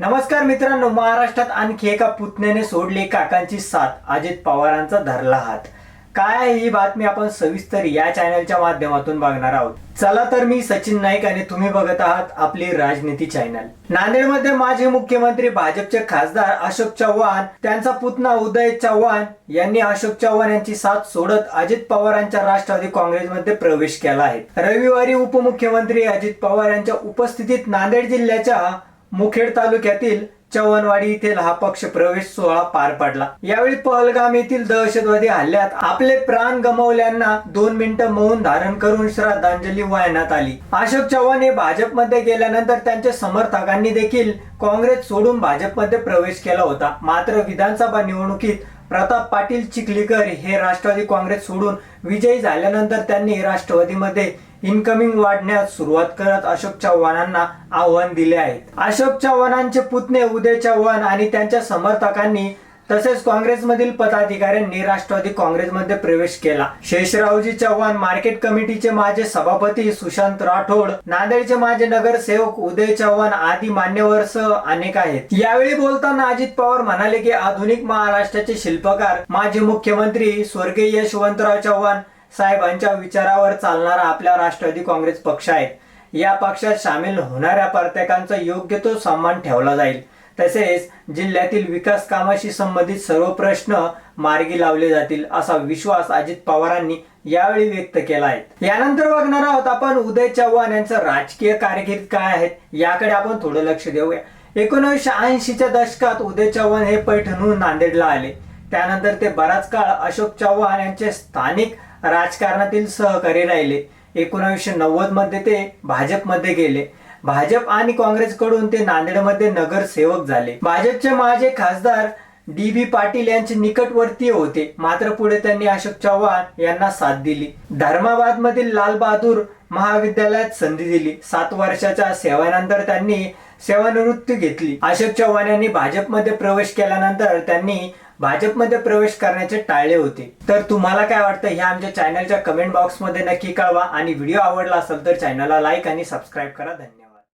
नमस्कार मित्रांनो महाराष्ट्रात आणखी एका पुतण्याने सोडली काकांची साथ अजित पवारांचा धरला हात. काय ही बातमी आपण सविस्तर या चॅनलच्या माध्यमातून बघणार आहोत. चला तर मी सचिन नाईक आणि तुम्ही बघत आहात आपली राजनीती चॅनल नांदेडमध्ये माजी मुख्यमंत्री भाजपचे खासदार अशोक चव्हाण त्यांचा पुतणा उदय चव्हाण यांनी अशोक चव्हाण यांची साथ सोडत अजित पवारांच्या राष्ट्रवादी काँग्रेसमध्ये प्रवेश केला आहे. रविवारी उपमुख्यमंत्री अजित पवार यांच्या उपस्थितीत नांदेड जिल्ह्याच्या मुखेड तालुक्यातील चव्हाणवाडी येथील हा पक्ष प्रवेश सोहळा पार पडला. यावेळी पहलगाम येथील दहशतवादी हल्ल्यात आपले प्राण गमावल्यांना दोन मिनिटं मौन धारण करून श्रद्धांजली वाहण्यात आली. अशोक चव्हाण हे भाजपमध्ये गेल्यानंतर त्यांच्या समर्थकांनी देखील काँग्रेस सोडून भाजपमध्ये प्रवेश केला होता. मात्र विधानसभा निवडणुकीत प्रताप पाटील चिखलीकर हे राष्ट्रवादी काँग्रेस सोडून विजयी झाल्यानंतर त्यांनी राष्ट्रवादीमध्ये इनकमिंग वाढण्यास सुरुवात करत अशोक चव्हाणांना आव्हान दिले आहे अशोक चव्हाणांचे पुतणे उदय चव्हाण आणि त्यांच्या समर्थकांनी तसेच काँग्रेसमधील पदाधिकाऱ्यांनी राष्ट्रवादी काँग्रेसमध्ये प्रवेश केला. शेषरावजी चव्हाण मार्केट कमिटीचे माजी सभापती सुशांत राठोड नांदेडचे माजी नगरसेवक उदय चव्हाण आदी मान्यवर सह अनेक आहेत. यावेळी बोलताना अजित पवार म्हणाले की आधुनिक महाराष्ट्राचे शिल्पकार माजी मुख्यमंत्री स्वर्गीय यशवंतराव चव्हाण साहेबांच्या विचारावर चालणारा आपला राष्ट्रवादी काँग्रेस पक्ष आहे. या पक्षात सामील होणाऱ्या प्रत्येकांचा योग्य तो सन्मान ठेवला जाईल. तसेच जिल्ह्यातील विकास कामाशी संबंधित सर्व प्रश्न मार्गी लावले जातील असा विश्वास अजित पवारांनी यावेळी व्यक्त केला आहे. यानंतर बघणार आहोत आपण उदय चव्हाण यांचं राजकीय कारकीर्द काय आहे याकडे आपण थोडं लक्ष देऊया. एकोणीसशे ऐंशीच्या दशकात उदय चव्हाण हे पैठणहून नांदेडला आले. त्यानंतर ते बराच काळ अशोक चव्हाण यांचे स्थानिक राजकारणातील सहकारी राहिले. एकोणीसशे नव्वदमध्ये ते भाजपमध्ये गेले. भाजप आणि काँग्रेसकडून ते नांदेडमध्ये नगरसेवक झाले. भाजपचे माजी खासदार डी बी पाटील यांचे निकटवर्तीय होते. मात्र पुढे त्यांनी अशोक चव्हाण यांना साथ दिली. धर्माबाद मधील लाल बहादूर महाविद्यालयात संधी दिली. सात वर्षाच्या सेवानंतर त्यांनी सेवानिवृत्ती घेतली. अशोक चव्हाण यांनी भाजपमध्ये प्रवेश केल्यानंतर त्यांनी भाजपमध्ये प्रवेश करण्याचे टाळले होते. तर तुम्हाला काय वाटतं? हे आमच्या चॅनलच्या कमेंट बॉक्समध्ये नक्की कळवा. आणि व्हिडिओ आवडला असेल तर चॅनलला लाईक आणि सबस्क्राईब करा. धन्यवाद.